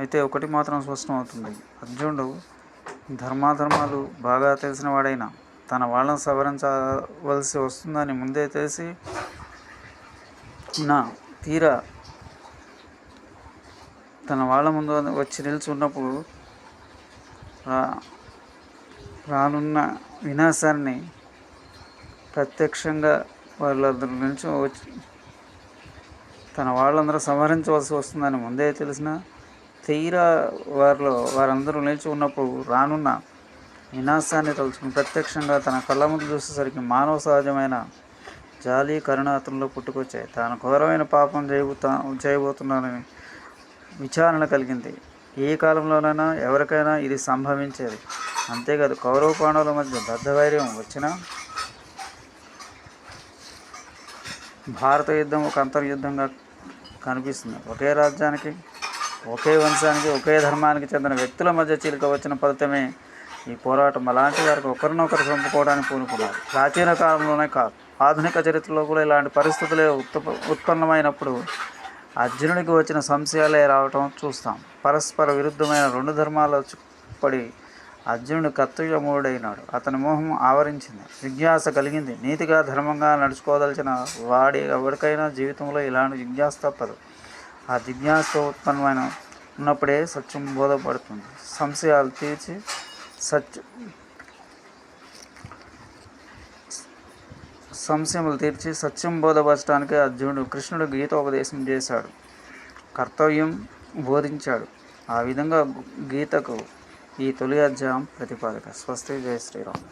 అయితే ఒకటి మాత్రం స్పష్టమవుతుంది అర్జునుడు ధర్మాధర్మాలు బాగా తెలిసిన వాడైనా తన వాళ్ళను సవరించవలసి వస్తుందని ముందే తెలిసి నా తీరా తన వాళ్ళ ముందు వచ్చి నిల్చున్నప్పుడు రా రానున్న వినాశాన్ని ప్రత్యక్షంగా వాళ్ళందరి నుంచి వచ్చి తన వాళ్ళందరూ సంహరించవలసి వస్తుందని ముందే తెలిసిన తీరా వారిలో వారందరూ నిలిచి ఉన్నప్పుడు రానున్న వినాశాన్ని తలుచుకుని ప్రత్యక్షంగా తన కళ్ళ ముందు చూసేసరికి మానవ సహజమైన జాలి కరుణ అతనిలో పుట్టుకొచ్చాయి. తాను ఘోరమైన పాపం చేయబోతా చేయబోతున్నానని విచారణ కలిగింది. ఏ కాలంలోనైనా ఎవరికైనా ఇది సంభవించేది. అంతేకాదు కౌరవ పాండవుల మధ్య బద్ధవైర్యం వచ్చిన భారత యుద్ధం ఒక అంతర్యుద్ధంగా కనిపిస్తుంది. ఒకే రాజ్యానికి ఒకే వంశానికి ఒకే ధర్మానికి చెందిన వ్యక్తుల మధ్య చీలిక వచ్చిన ఫలితమే ఈ పోరాటం. అలాంటి వారికి ఒకరినొకరు చంపుకోవడానికి పూనుకున్నారు. ప్రాచీన కాలంలోనే కాదు ఆధునిక చరిత్రలో కూడా ఇలాంటి పరిస్థితులే ఉత్ప ఉత్పన్నమైనప్పుడు అర్జునుడికి వచ్చిన సంశయాలే రావటం చూస్తాం. పరస్పర విరుద్ధమైన రెండు ధర్మాల పడి అర్జునుడు కర్తవ్యమూడైనాడు అతని మోహం ఆవరించింది జిజ్ఞాస కలిగింది. నీతిగా ధర్మంగా నడుచుకోదలిచిన వాడి ఎవరికైనా జీవితంలో ఇలాంటి జిజ్ఞాస తప్పదు. ఆ జిజ్ఞాస ఉత్పన్నమైన ఉన్నప్పుడే సత్యం బోధపడుతుంది. సంశయాలు తీర్చి సత్య సంశయములు తీర్చి సత్యం బోధపరచడానికి అర్జునుడు కృష్ణుడు గీతోపదేశం చేశాడు. కర్తవ్యం బోధించాడు. ఆ విధంగా గీతకు ఈ తొలి అధ్యాయం ప్రతిపాదక. స్వస్తి. జయ శ్రీరామ్.